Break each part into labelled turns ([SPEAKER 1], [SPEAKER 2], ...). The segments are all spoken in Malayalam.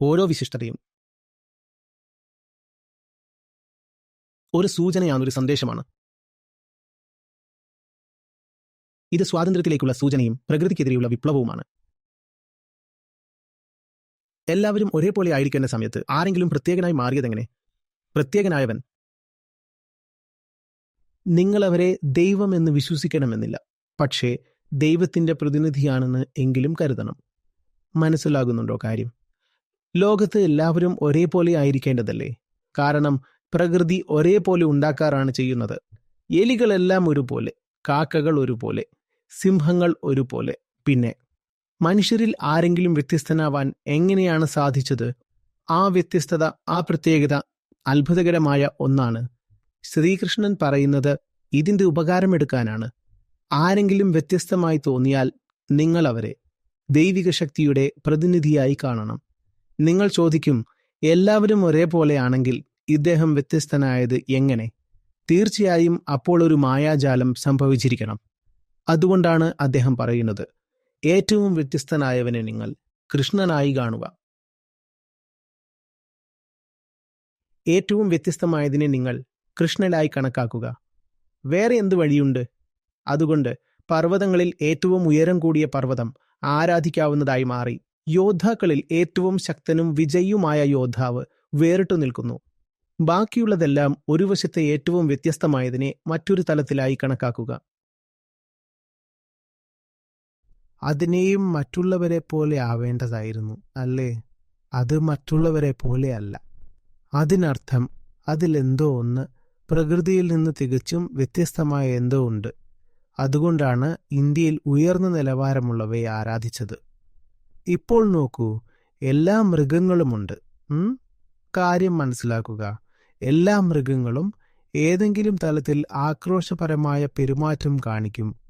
[SPEAKER 1] ഓരോ വിശിഷ്ടതയും. ഒരു സൂചനയാണ് ഒരു സന്ദേശമാണ്. ഇത് സ്വാതന്ത്ര്യത്തിലേക്കുള്ള സൂചനയും പ്രകൃതിക്കെതിരെയുള്ള വിപ്ലവവുമാണ്. എല്ലാവരും ഒരേപോലെ ആയിരിക്കേണ്ട സമയത്ത് ആരെങ്കിലും പ്രത്യേകനായി മാറിയതെങ്ങനെ? പ്രത്യേകനായവൻ. നിങ്ങളവരെ ദൈവമെന്ന് വിശ്വസിക്കണമെന്നില്ല. പക്ഷേ ദൈവത്തിന്റെ പ്രതിനിധിയാണെന്ന് എങ്കിലും കരുതണം. മനസ്സിലാകുന്നുണ്ടോ കാര്യം? ലോകത്ത് എല്ലാവരും ഒരേപോലെ ആയിരിക്കേണ്ടതല്ലേ? കാരണം പ്രകൃതി ഒരേപോലെ ഉണ്ടാക്കാറാണ് ചെയ്യുന്നത്. എലികളെല്ലാം ഒരുപോലെ കാക്കകൾ ഒരുപോലെ സിംഹങ്ങൾ ഒരുപോലെ. പിന്നെ മനുഷ്യരിൽ ആരെങ്കിലും വ്യത്യസ്തനാവാൻ എങ്ങനെയാണ് സാധിച്ചത്? ആ വ്യത്യസ്തത ആ പ്രത്യേകത അത്ഭുതകരമായ ഒന്നാണ്. ശ്രീകൃഷ്ണൻ പറയുന്നത് ഇതിന്റെ ഉപകാരമെടുക്കാനാണ്. ആരെങ്കിലും വ്യത്യസ്തമായി തോന്നിയാൽ നിങ്ങൾ അവരെ ദൈവിക ശക്തിയുടെ പ്രതിനിധിയായി കാണണം. നിങ്ങൾ ചോദിക്കും എല്ലാവരും ഒരേപോലെയാണെങ്കിൽ ഇദ്ദേഹം വ്യത്യസ്തനായത് എങ്ങനെ? തീർച്ചയായും അപ്പോൾ ഒരു മായാജാലം സംഭവിച്ചിരിക്കണം. അതുകൊണ്ടാണ് അദ്ദേഹം പറയുന്നത് ഏറ്റവും വ്യത്യസ്തനായവനെ നിങ്ങൾ കൃഷ്ണനായി കാണുക. ഏറ്റവും വ്യത്യസ്തമായതിനെ നിങ്ങൾ കൃഷ്ണനായി കണക്കാക്കുക. വേറെ എന്ത് വഴിയുണ്ട്? അതുകൊണ്ട് പർവതങ്ങളിൽ ഏറ്റവും ഉയരം കൂടിയ പർവതം ആരാധിക്കാവുന്നതായി മാറി. യോദ്ധാക്കളിൽ ഏറ്റവും ശക്തനും വിജയിയുമായ യോദ്ധാവ് വേറിട്ടു നിൽക്കുന്നു. ബാക്കിയുള്ളതെല്ലാം ഒരു വശത്തെ ഏറ്റവും വ്യത്യസ്തമായതിനെ മറ്റൊരു തലത്തിലായി കണക്കാക്കുക. അതിനെയും മറ്റുള്ളവരെ പോലെ ആവേണ്ടതായിരുന്നു അല്ലേ? അത് മറ്റുള്ളവരെ പോലെയല്ല അതിനർത്ഥം അതിലെന്തോ ഒന്ന് പ്രകൃതിയിൽ നിന്ന് തികച്ചും വ്യത്യസ്തമായ എന്തോ ഉണ്ട്. അതുകൊണ്ടാണ് ഇന്ത്യയിൽ ഉയർന്ന നിലവാരമുള്ളവയെ ആരാധിച്ചത്. ഇപ്പോൾ നോക്കൂ എല്ലാ മൃഗങ്ങളുമുണ്ട്? കാര്യം മനസ്സിലാക്കുക. എല്ലാ മൃഗങ്ങളും ഏതെങ്കിലും തലത്തിൽ ആക്രോശപരമായ പെരുമാറ്റം കാണിക്കും.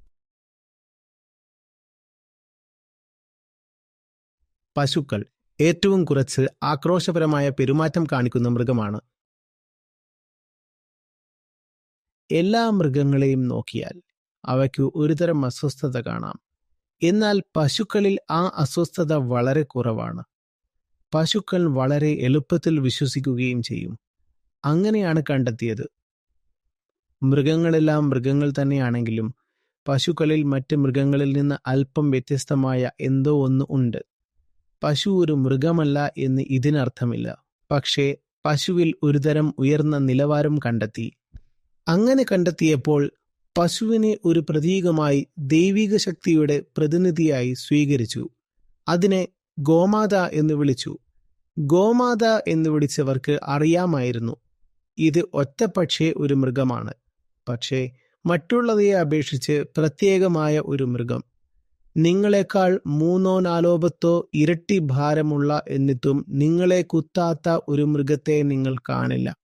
[SPEAKER 1] പശുക്കൾ ഏറ്റവും കുറച്ച് ആക്രോശപരമായ പെരുമാറ്റം കാണിക്കുന്ന മൃഗമാണ്. എല്ലാ മൃഗങ്ങളെയും നോക്കിയാൽ അവയ്ക്ക് ഒരുതരം അസ്വസ്ഥത കാണാം. എന്നാൽ പശുക്കളിൽ ആ അസ്വസ്ഥത വളരെ കുറവാണ്. പശുക്കൾ വളരെ എളുപ്പത്തിൽ വിശ്വസിക്കുകയും ചെയ്യും. അങ്ങനെയാണ് കണ്ടെത്തിയത്. മൃഗങ്ങളെല്ലാം മൃഗങ്ങൾ തന്നെയാണെങ്കിലും പശുക്കളിൽ മറ്റ് മൃഗങ്ങളിൽ നിന്ന് അല്പം വ്യത്യസ്തമായ എന്തോ ഒന്ന് ഉണ്ട്. പശു ഒരു മൃഗമല്ല എന്ന് ഇതിനർത്ഥമില്ല. പക്ഷേ പശുവിൽ ഒരുതരം ഉയർന്ന നിലവാരം കണ്ടെത്തി. അങ്ങനെ കണ്ടെത്തിയപ്പോൾ പശുവിനെ ഒരു പ്രതീകമായി ദൈവിക ശക്തിയുടെ പ്രതിനിധിയായി സ്വീകരിച്ചു. അതിനെ ഗോമാത എന്ന് വിളിച്ചു. ഗോമാത എന്ന് വിളിച്ചവർക്ക് അറിയാമായിരുന്നു. ഇത് ഒറ്റപ്പക്ഷേ ഒരു മൃഗമാണ്. പക്ഷേ മറ്റുള്ളവയെ അപേക്ഷിച്ച് പ്രത്യേകമായ ഒരു മൃഗം. നിങ്ങളെക്കാൾ മൂന്നോ നാലോ പത്തോ ഇരട്ടി ഭാരമുള്ള എന്നിട്ടും നിങ്ങളെ കുത്താത്ത ഒരു മൃഗത്തെ നിങ്ങൾ കാണില്ല.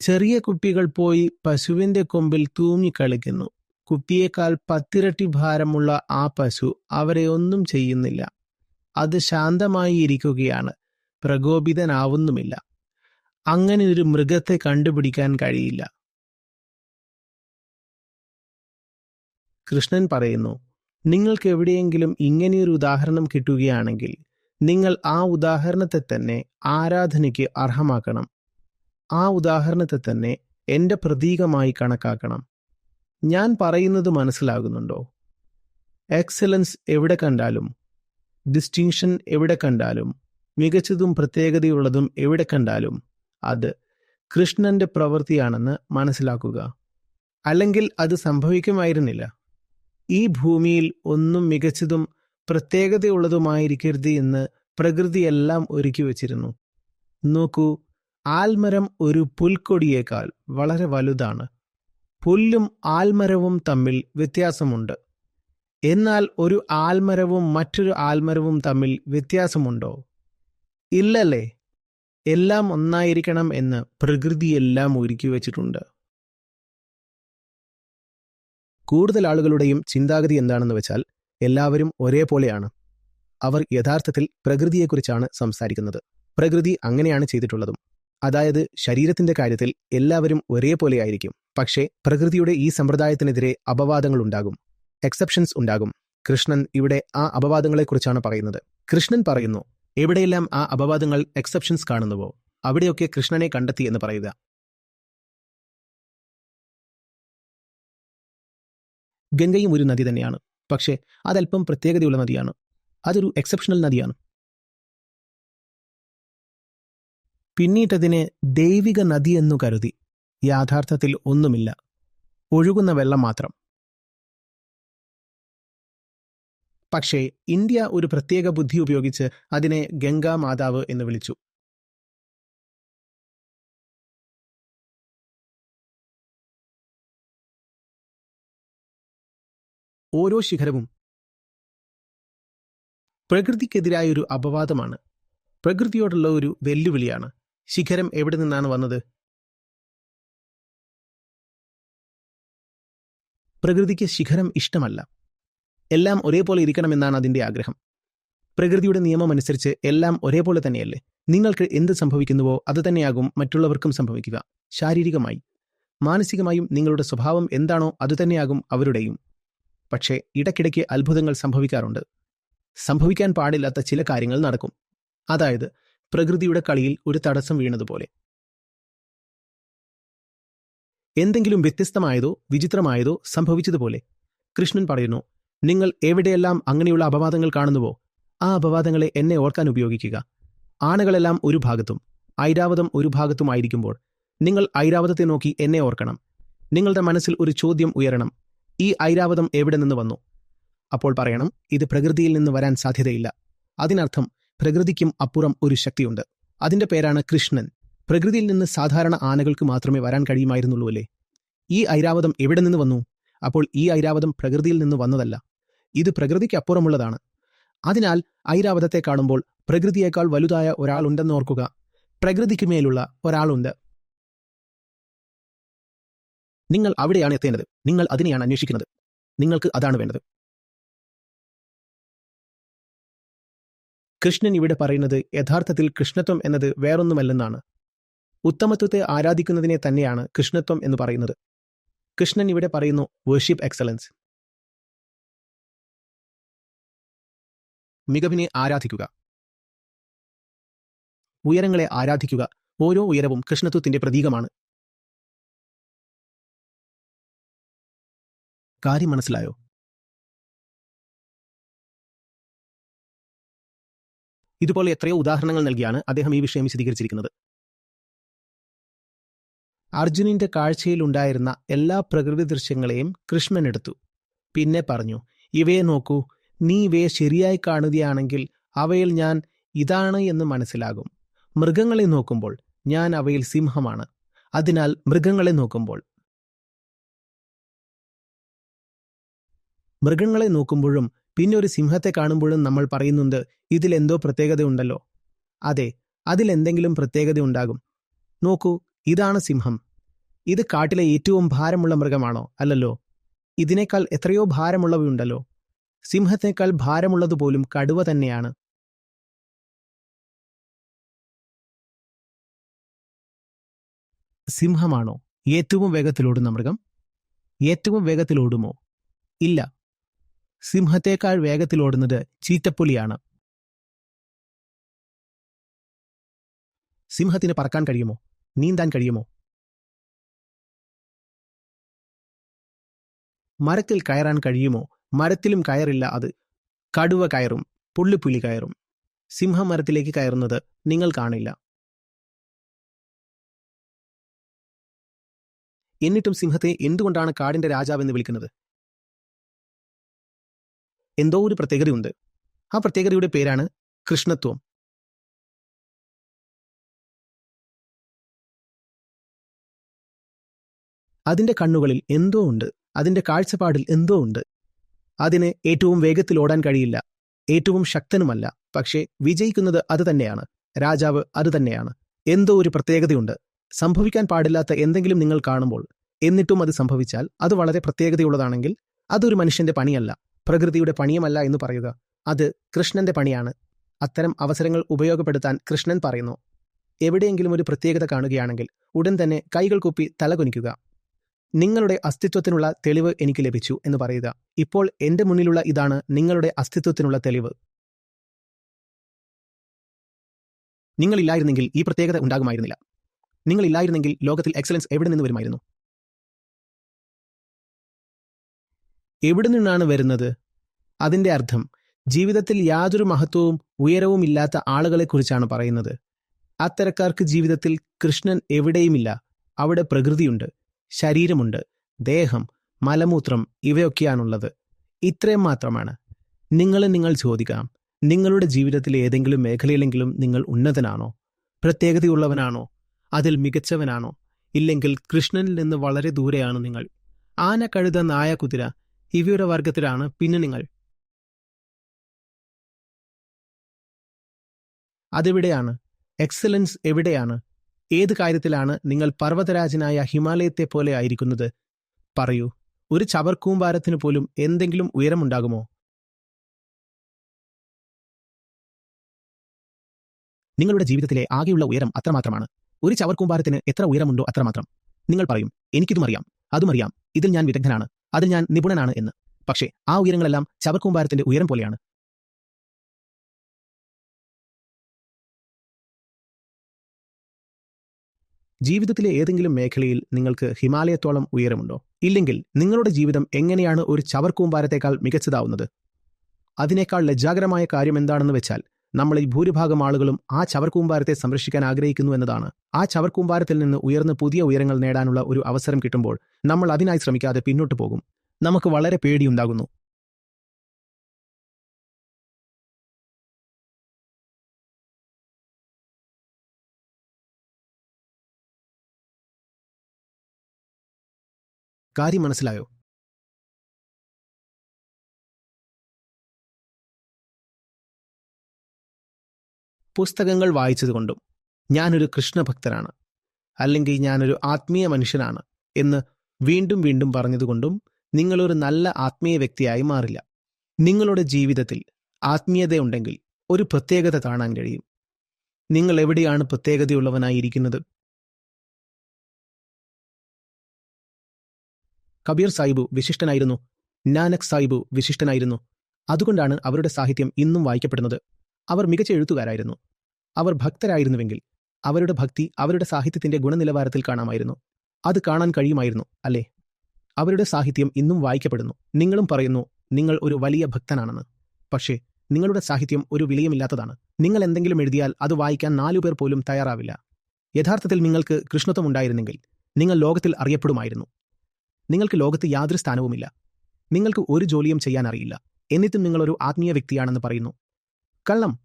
[SPEAKER 1] ചെറിയ കുപ്പികൾ പോയി പശുവിന്റെ കൊമ്പിൽ തൂങ്ങിക്കളിക്കുന്നു കുപ്പിയേക്കാൾ പത്തിരട്ടി ഭാരമുള്ള ആ പശു അവരെ ഒന്നും ചെയ്യുന്നില്ല. അത് ശാന്തമായി ഇരിക്കുകയാണ്. പ്രകോപിതനാവുന്നുമില്ല. അങ്ങനെ ഒരു മൃഗത്തെ കണ്ടുപിടിക്കാൻ കഴിയില്ല. കൃഷ്ണൻ പറയുന്നു നിങ്ങൾക്ക് എവിടെയെങ്കിലും ഇങ്ങനെയൊരു ഉദാഹരണം കിട്ടുകയാണെങ്കിൽ നിങ്ങൾ ആ ഉദാഹരണത്തെ തന്നെ ആരാധനയ്ക്ക് അർഹമാക്കണം. ആ ഉദാഹരണത്തെ തന്നെ എന്റെ പ്രതീകമായി കണക്കാക്കണം. ഞാൻ പറയുന്നത് മനസ്സിലാകുന്നുണ്ടോ? എക്സലൻസ് എവിടെ കണ്ടാലും ഡിസ്റ്റിങ്ഷൻ എവിടെ കണ്ടാലും മികച്ചതും പ്രത്യേകതയുള്ളതും എവിടെ കണ്ടാലും അത് കൃഷ്ണന്റെ പ്രവൃത്തിയാണെന്ന് മനസ്സിലാക്കുക. അല്ലെങ്കിൽ അത് സംഭവിക്കുമായിരുന്നില്ല. ഈ ഭൂമിയിൽ ഒന്നും മികച്ചതും പ്രത്യേകതയുള്ളതുമായിരിക്കരുത് എന്ന് പ്രകൃതിയെല്ലാം ഒരുക്കി വച്ചിരുന്നു. നോക്കൂ ആൽമരം ഒരു പുൽക്കൊടിയേക്കാൾ വളരെ വലുതാണ്. പുല്ലും ആൽമരവും തമ്മിൽ വ്യത്യാസമുണ്ട്. എന്നാൽ ഒരു ആൽമരവും മറ്റൊരു ആൽമരവും തമ്മിൽ വ്യത്യാസമുണ്ടോ? ഇല്ലല്ലേ. എല്ലാം ഒന്നായിരിക്കണം എന്ന് പ്രകൃതിയെല്ലാം ഒരുക്കി വച്ചിട്ടുണ്ട്. കൂടുതൽ ആളുകളുടെയും ചിന്താഗതി എന്താണെന്ന് വെച്ചാൽ എല്ലാവരും ഒരേപോലെയാണ്. അവർ യഥാർത്ഥത്തിൽ പ്രകൃതിയെക്കുറിച്ചാണ് സംസാരിക്കുന്നത്. പ്രകൃതി അങ്ങനെയാണ് ചെയ്തിട്ടുള്ളതും. അതായത് ശരീരത്തിന്റെ കാര്യത്തിൽ എല്ലാവരും ഒരേപോലെ ആയിരിക്കും. പക്ഷേ പ്രകൃതിയുടെ ഈ സമ്പ്രദായത്തിനെതിരെ അപവാദങ്ങൾ ഉണ്ടാകും. എക്സെപ്ഷൻസ് ഉണ്ടാകും. കൃഷ്ണൻ ഇവിടെ ആ അപവാദങ്ങളെക്കുറിച്ചാണ് പറയുന്നത്. കൃഷ്ണൻ പറയുന്നു എവിടെയെല്ലാം ആ അപവാദങ്ങൾ എക്സെപ്ഷൻസ് കാണുന്നുവോ അവിടെയൊക്കെ കൃഷ്ണനെ കണ്ടെത്തി എന്ന് പറയുക. ഗംഗയും ഒരു നദി തന്നെയാണ്. പക്ഷേ അതല്പം പ്രത്യേകതയുള്ള നദിയാണ്. അതൊരു എക്സെപ്ഷണൽ നദിയാണ്. പിന്നീട്ടതിനെ ദൈവിക നദി എന്നു കരുതി. യാഥാർത്ഥത്തിൽ ഒന്നുമില്ല. ഒഴുകുന്ന വെള്ളം മാത്രം. പക്ഷേ ഇന്ത്യ ഒരു പ്രത്യേക ബുദ്ധി ഉപയോഗിച്ച് അതിനെ ഗംഗാ മാതാവ് എന്ന് വിളിച്ചു. ഓരോ ശിഖരവും പ്രകൃതിക്കെതിരായ ഒരു അപവാദമാണ്. പ്രകൃതിയോടുള്ള ഒരു വെല്ലുവിളിയാണ്. ശിഖരം എവിടെ നിന്നാണ് വന്നത്? പ്രകൃതിക്ക് ശിഖരം ഇഷ്ടമല്ല. എല്ലാം ഒരേപോലെ ഇരിക്കണമെന്നാണ് അതിന്റെ ആഗ്രഹം. പ്രകൃതിയുടെ നിയമം അനുസരിച്ച് എല്ലാം ഒരേപോലെ തന്നെയല്ലേ? നിങ്ങൾക്ക് എന്ത് സംഭവിക്കുന്നുവോ അത് തന്നെയാകും മറ്റുള്ളവർക്കും സംഭവിക്കുക. ശാരീരികമായി. മാനസികമായും നിങ്ങളുടെ സ്വഭാവം എന്താണോ അതുതന്നെയാകും അവരുടെയും. പക്ഷേ ഇടയ്ക്കിടയ്ക്ക് അത്ഭുതങ്ങൾ സംഭവിക്കാറുണ്ട്. സംഭവിക്കാൻ പാടില്ലാത്ത ചില കാര്യങ്ങൾ നടക്കും. അതായത് പ്രകൃതിയുടെ കളിയിൽ ഒരു തടസ്സം വീണതുപോലെ. എന്തെങ്കിലും വ്യത്യസ്തമായതോ വിചിത്രമായതോ സംഭവിച്ചതുപോലെ കൃഷ്ണൻ പറയുന്നു നിങ്ങൾ എവിടെയെല്ലാം അങ്ങനെയുള്ള അപവാദങ്ങൾ കാണുന്നുവോ ആ അപവാദങ്ങളെ എന്നെ ഓർക്കാൻ ഉപയോഗിക്കുക. ആനകളെല്ലാം ഒരു ഭാഗത്തും ഐരാവതം ഒരു ഭാഗത്തുമായിരിക്കുമ്പോൾ നിങ്ങൾ ഐരാവതത്തെ നോക്കി എന്നെ ഓർക്കണം. നിങ്ങളുടെ മനസ്സിൽ ഒരു ചോദ്യം ഉയരണം ഈ ഐരാവതം എവിടെ നിന്ന് വന്നു? അപ്പോൾ പറയണം ഇത് പ്രകൃതിയിൽ നിന്ന് വരാൻ സാധ്യതയില്ല. അതിനർത്ഥം പ്രകൃതിക്കും അപ്പുറം ഒരു ശക്തിയുണ്ട്. അതിന്റെ പേരാണ് കൃഷ്ണൻ. പ്രകൃതിയിൽ നിന്ന് സാധാരണ ആനകൾക്ക് മാത്രമേ വരാൻ കഴിയുമായിരുന്നുള്ളൂ അല്ലേ? ഈ ഐരാവതം എവിടെ നിന്ന് വന്നു? അപ്പോൾ ഈ ഐരാവതം പ്രകൃതിയിൽ നിന്ന് വന്നതല്ല. ഇത് പ്രകൃതിക്ക് അപ്പുറമുള്ളതാണ്. അതിനാൽ ഐരാവതത്തെ കാണുമ്പോൾ പ്രകൃതിയേക്കാൾ വലുതായ ഒരാളുണ്ടെന്ന് ഓർക്കുക. പ്രകൃതിക്ക് മേലുള്ള ഒരാളുണ്ട്. നിങ്ങൾ അവിടെയാണ് എത്തേണ്ടത്. നിങ്ങൾ അതിനെയാണ് അന്വേഷിക്കുന്നത്. നിങ്ങൾക്ക് അതാണ് വേണ്ടത്. കൃഷ്ണൻ ഇവിടെ പറയുന്നത് യഥാർത്ഥത്തിൽ കൃഷ്ണത്വം എന്നത് വേറൊന്നുമല്ലെന്നാണ്. ഉത്തമത്വത്തെ ആരാധിക്കുന്നതിനെ തന്നെയാണ് കൃഷ്ണത്വം എന്ന് പറയുന്നത്. കൃഷ്ണൻ ഇവിടെ പറയുന്നു വേർഷിപ്പ് എക്സലൻസ് മികവിനെ ആരാധിക്കുക. ഉയരങ്ങളെ ആരാധിക്കുക. ഓരോ ഉയരവും കൃഷ്ണത്വത്തിന്റെ പ്രതീകമാണ്. കാര്യം മനസ്സിലായോ? ഇതുപോലെ എത്രയോ ഉദാഹരണങ്ങൾ നൽകിയാണ് അദ്ദേഹം ഈ വിഷയം വിശദീകരിച്ചിരിക്കുന്നത്. അർജുനിന്റെ കാഴ്ചയിലുണ്ടായിരുന്ന എല്ലാ പ്രകൃതി ദൃശ്യങ്ങളെയും കൃഷ്ണൻ എടുത്തു. പിന്നെ പറഞ്ഞു ഇവയെ നോക്കൂ നീ ഇവയെ ശരിയായി കാണുകയാണെങ്കിൽ അവയിൽ ഞാൻ ഇതാണ് എന്ന് മനസ്സിലാകും. മൃഗങ്ങളെ നോക്കുമ്പോൾ ഞാൻ അവയിൽ സിംഹമാണ്. അതിനാൽ മൃഗങ്ങളെ നോക്കുമ്പോൾ. മൃഗങ്ങളെ നോക്കുമ്പോഴും പിന്നെ ഒരു സിംഹത്തെ കാണുമ്പോഴും നമ്മൾ പറയുന്നുണ്ട് ഇതിലെന്തോ പ്രത്യേകതയുണ്ടല്ലോ. അതെ അതിലെന്തെങ്കിലും പ്രത്യേകത ഉണ്ടാകും നോക്കൂ ഇതാണ് സിംഹം. ഇത് കാട്ടിലെ ഏറ്റവും ഭാരമുള്ള മൃഗമാണോ? അല്ലല്ലോ. ഇതിനേക്കാൾ എത്രയോ ഭാരമുള്ളവയുണ്ടല്ലോ. സിംഹത്തേക്കാൾ ഭാരമുള്ളതുപോലും കടുവ തന്നെയാണ്. സിംഹമാണോ ഏറ്റവും വേഗത്തിലോടുന്ന മൃഗം? ഏറ്റവും വേഗത്തിലോടുമോ? ഇല്ല. സിംഹത്തേക്കാൾ വേഗത്തിലോടുന്നത് ചീറ്റപ്പുലിയാണ്. സിംഹത്തിന് പറക്കാൻ കഴിയുമോ? നീന്താൻ കഴിയുമോ? മരത്തിൽ കയറാൻ കഴിയുമോ? മരത്തിലും കയറില്ല അത്. കടുവ കയറും പുള്ളിപ്പുലി കയറും. സിംഹം മരത്തിലേക്ക് കയറുന്നത് നിങ്ങൾ കാണില്ല. എന്നിട്ടും സിംഹത്തെ എന്തുകൊണ്ടാണ് കാടിന്റെ രാജാവ് എന്ന് വിളിക്കുന്നത്? എന്തോ ഒരു പ്രത്യേകതയുണ്ട്. ആ പ്രത്യേകതയുടെ പേരാണ് കൃഷ്ണത്വം. അതിന്റെ കണ്ണുകളിൽ എന്തോ ഉണ്ട്. അതിന്റെ കാഴ്ചപ്പാടിൽ എന്തോ ഉണ്ട്. അതിന് ഏറ്റവും വേഗത്തിൽ ഓടാൻ കഴിയില്ല. ഏറ്റവും ശക്തനുമല്ല. പക്ഷേ വിജയിക്കുന്നത് അത് തന്നെയാണ്. രാജാവ് അത് തന്നെയാണ്. എന്തോ ഒരു പ്രത്യേകതയുണ്ട്. സംഭവിക്കാൻ പാടില്ലാത്ത എന്തെങ്കിലും നിങ്ങൾ കാണുമ്പോൾ എന്നിട്ടും അത് സംഭവിച്ചാൽ അത് വളരെ പ്രത്യേകതയുള്ളതാണെങ്കിൽ അതൊരു മനുഷ്യന്റെ പണിയല്ല. പ്രകൃതിയുടെ പണിയുമല്ല എന്ന് പറയുക. അത് കൃഷ്ണന്റെ പണിയാണ്. അത്തരം അവസരങ്ങൾ ഉപയോഗപ്പെടുത്താൻ കൃഷ്ണൻ പറയുന്നു. എവിടെയെങ്കിലും ഒരു പ്രത്യേകത കാണുകയാണെങ്കിൽ ഉടൻ തന്നെ കൈകൾ കൂപ്പി തലകുനിക്കുക നിങ്ങളുടെ അസ്തിത്വത്തിനുള്ള തെളിവ് എനിക്ക് ലഭിച്ചു എന്ന് പറയുക. ഇപ്പോൾ എന്റെ മുന്നിലുള്ള ഇതാണ് നിങ്ങളുടെ അസ്തിത്വത്തിനുള്ള തെളിവ്. നിങ്ങളില്ലായിരുന്നെങ്കിൽ ഈ പ്രത്യേകത ഉണ്ടാകുമായിരുന്നില്ല. നിങ്ങളില്ലായിരുന്നെങ്കിൽ ലോകത്തിൽ എക്സലൻസ് എവിടെ നിന്ന് വരുമായിരുന്നു? എവിടെ നിന്നാണ് വരുന്നത്? അതിന്റെ അർത്ഥം ജീവിതത്തിൽ യാതൊരു മഹത്വവും ഉയരവും ഇല്ലാത്ത ആളുകളെക്കുറിച്ചാണ് പറയുന്നത്. അത്തരക്കാർക്ക് ജീവിതത്തിൽ കൃഷ്ണൻ എവിടെയുമില്ല. അവിടെ പ്രകൃതിയുണ്ട് ശരീരമുണ്ട് ദേഹം മലമൂത്രം ഇവയൊക്കെയാണുള്ളത്. ഇത്രയും മാത്രമാണ്. നിങ്ങൾ നിങ്ങൾ ചോദിക്കാം നിങ്ങളുടെ ജീവിതത്തിലെ ഏതെങ്കിലും മേഖലയിലെങ്കിലും നിങ്ങൾ ഉന്നതനാണോ? പ്രത്യേകതയുള്ളവനാണോ? അതിൽ മികച്ചവനാണോ? ഇല്ലെങ്കിൽ കൃഷ്ണനിൽ നിന്ന് വളരെ ദൂരെയാണ് നിങ്ങൾ. ആന കഴുത നായ കുതിര ഇവയുടെ വർഗത്തിലാണ് പിന്നണികൾ അതെവിടെയാണ്? എക്സലൻസ് എവിടെയാണ്? ഏത് കാര്യത്തിലാണ് നിങ്ങൾ പർവതരാജനായ ഹിമാലയത്തെ പോലെ ആയിരിക്കുന്നത്? പറയൂ. ഒരു ചവർക്കൂമ്പാരത്തിന് പോലും എന്തെങ്കിലും ഉയരമുണ്ടാകുമോ? നിങ്ങളുടെ ജീവിതത്തിലെ ആകെയുള്ള ഉയരം അത്രമാത്രമാണ്. ഒരു ചവർക്കൂമ്പാരത്തിന് എത്ര ഉയരമുണ്ടോ അത്രമാത്രം. നിങ്ങൾ പറയും എനിക്കിതും അറിയാം അതും അറിയാം ഇതിൽ ഞാൻ വിദഗ്ധനാണ്. അതിൽ ഞാൻ നിപുണനാണ് എന്ന്. പക്ഷേ ആ ഉയരങ്ങളെല്ലാം ചവർക്കൂമ്പാരത്തിന്റെ ഉയരം പോലെയാണ്. ജീവിതത്തിലെ ഏതെങ്കിലും മേഖലയിൽ നിങ്ങൾക്ക് ഹിമാലയത്തോളം ഉയരമുണ്ടോ? ഇല്ലെങ്കിൽ നിങ്ങളുടെ ജീവിതം എങ്ങനെയാണ് ഒരു ചവർക്കൂമ്പാരത്തേക്കാൾ മികച്ചതാവുന്നത്? അതിനേക്കാൾ ലജ്ജാകരമായ കാര്യം എന്താണെന്ന് വെച്ചാൽ നമ്മളിൽ ഭൂരിഭാഗം ആളുകളും ആ ചവർക്കൂമ്പാരത്തെ സംരക്ഷിക്കാൻ ആഗ്രഹിക്കുന്നു എന്നതാണ്. ആ ചവർക്കൂമ്പാരത്തിൽ നിന്ന് ഉയർന്ന് പുതിയ ഉയരങ്ങൾ നേടാനുള്ള ഒരു അവസരം കിട്ടുമ്പോൾ നമ്മൾ അതിനായി ശ്രമിക്കാതെ പിന്നോട്ട് പോകും. നമുക്ക് വളരെ പേടിയുണ്ടാകുന്നു. കാര്യം മനസ്സിലായോ? പുസ്തകങ്ങൾ വായിച്ചതുകൊണ്ടും ഞാനൊരു കൃഷ്ണഭക്തനാണ് അല്ലെങ്കിൽ ഞാനൊരു ആത്മീയ മനുഷ്യനാണ് എന്ന് വീണ്ടും വീണ്ടും പറഞ്ഞതുകൊണ്ടും നിങ്ങളൊരു നല്ല ആത്മീയ വ്യക്തിയായി മാറില്ല. നിങ്ങളുടെ ജീവിതത്തിൽ ആത്മീയതയുണ്ടെങ്കിൽ ഒരു പ്രത്യേകത കാണാൻ കഴിയും. നിങ്ങൾ എവിടെയാണ് പ്രത്യേകതയുള്ളവനായിരിക്കുന്നത്? കബീർ സാഹിബു വിശിഷ്ടനായിരുന്നു നാനക് സാഹിബു വിശിഷ്ടനായിരുന്നു. അതുകൊണ്ടാണ് അവരുടെ സാഹിത്യം ഇന്നും വായിക്കപ്പെടുന്നത്. അവർ മികച്ച എഴുത്തുകാരായിരുന്നു. അവർ ഭക്തരായിരുന്നുവെങ്കിൽ അവരുടെ ഭക്തി അവരുടെ സാഹിത്യത്തിന്റെ ഗുണനിലവാരത്തിൽ കാണാമായിരുന്നു. അത് കാണാൻ കഴിയുമായിരുന്നു അല്ലേ? അവരുടെ സാഹിത്യം ഇന്നും വായിക്കപ്പെടുന്നു. നിങ്ങളും പറയുന്നു നിങ്ങൾ ഒരു വലിയ ഭക്തനാണെന്ന്. പക്ഷേ നിങ്ങളുടെ സാഹിത്യം ഒരു വിലയുമില്ലാത്തതാണ് നിങ്ങൾ എന്തെങ്കിലും എഴുതിയാൽ അത് വായിക്കാൻ നാലുപേർ പോലും തയ്യാറാവില്ല. യഥാർത്ഥത്തിൽ നിങ്ങൾക്ക് കൃഷ്ണത്വം ഉണ്ടായിരുന്നെങ്കിൽ നിങ്ങൾ ലോകത്തിൽ അറിയപ്പെടുമായിരുന്നു. നിങ്ങൾക്ക് ലോകത്ത് യാതൊരു സ്ഥാനവുമില്ല. നിങ്ങൾക്ക് ഒരു ജോലിയും ചെയ്യാൻ അറിയില്ല എന്നിട്ടും നിങ്ങളൊരു ആത്മീയ വ്യക്തിയാണെന്ന് പറയുന്നു. കള്ളം.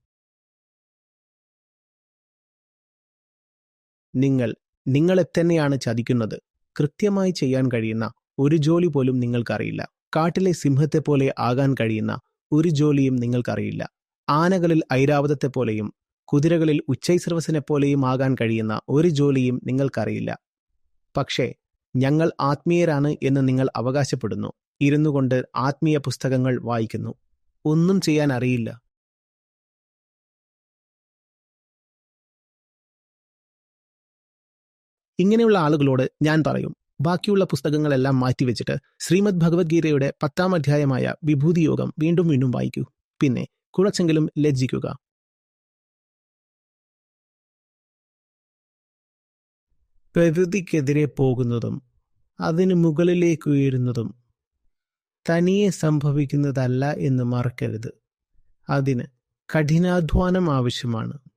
[SPEAKER 1] നിങ്ങൾ നിങ്ങളെ തന്നെയാണ് ചതിക്കുന്നത്. കൃത്യമായി ചെയ്യാൻ കഴിയുന്ന ഒരു ജോലി പോലും നിങ്ങൾക്കറിയില്ല. കാട്ടിലെ സിംഹത്തെ പോലെ ആകാൻ കഴിയുന്ന ഒരു ജോലിയും നിങ്ങൾക്കറിയില്ല. ആനകളിൽ ഐരാവതത്തെ പോലെയും കുതിരകളിൽ ഉച്ചൈസ്രവസിനെ പോലെയും ആകാൻ കഴിയുന്ന ഒരു ജോലിയും നിങ്ങൾക്കറിയില്ല. പക്ഷേ ഞങ്ങൾ ആത്മീയരാണ് എന്ന് നിങ്ങൾ അവകാശപ്പെടുന്നു. ഇരുന്നുകൊണ്ട് ആത്മീയ പുസ്തകങ്ങൾ വായിക്കുന്നു. ഒന്നും ചെയ്യാൻ അറിയില്ല. ഇങ്ങനെയുള്ള ആളുകളോട് ഞാൻ പറയും. ബാക്കിയുള്ള പുസ്തകങ്ങളെല്ലാം മാറ്റിവെച്ചിട്ട് ശ്രീമദ് ഭഗവത്ഗീതയുടെ പത്താം അധ്യായമായ വിഭൂതി യോഗം വീണ്ടും വീണ്ടും വായിക്കൂ. പിന്നെ കുറച്ചെങ്കിലും ലജ്ജിക്കുക. പ്രകൃതിക്കെതിരെ പോകുന്നതും അതിനു മുകളിലേക്ക് ഉയരുന്നതും തനിയെ സംഭവിക്കുന്നതല്ല എന്ന് മറക്കരുത്. അതിന് കഠിനാധ്വാനം ആവശ്യമാണ്.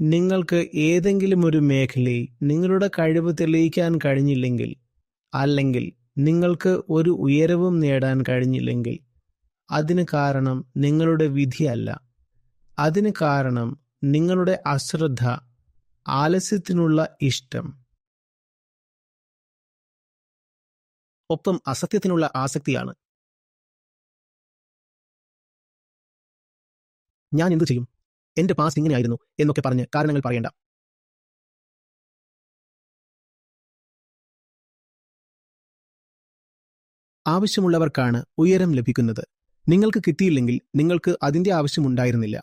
[SPEAKER 1] നിങ്ങൾക്ക് ഏതെങ്കിലും ഒരു മേഖലയിൽ നിങ്ങളുടെ കഴിവ് തെളിയിക്കാൻ കഴിഞ്ഞില്ലെങ്കിൽ അല്ലെങ്കിൽ നിങ്ങൾക്ക് ഒരു ഉയരവും നേടാൻ കഴിഞ്ഞില്ലെങ്കിൽ അതിന് കാരണം നിങ്ങളുടെ വിധിയല്ല. അതിന് കാരണം നിങ്ങളുടെ അശ്രദ്ധ ആലസ്യത്തിനുള്ള ഇഷ്ടം. ഒപ്പം അസത്യത്തിനുള്ള ആസക്തിയാണ്. ഞാൻ എന്തു ചെയ്യും? എന്റെ പാസ് ഇങ്ങനെയായിരുന്നു എന്നൊക്കെ പറഞ്ഞ് കാരണങ്ങൾ പറയണ്ട. ആവശ്യമുള്ളവർക്കാണ് ഉയരം ലഭിക്കുന്നത്. നിങ്ങൾക്ക് കിട്ടിയില്ലെങ്കിൽ നിങ്ങൾക്ക് അതിന്റെ ആവശ്യമുണ്ടായിരുന്നില്ല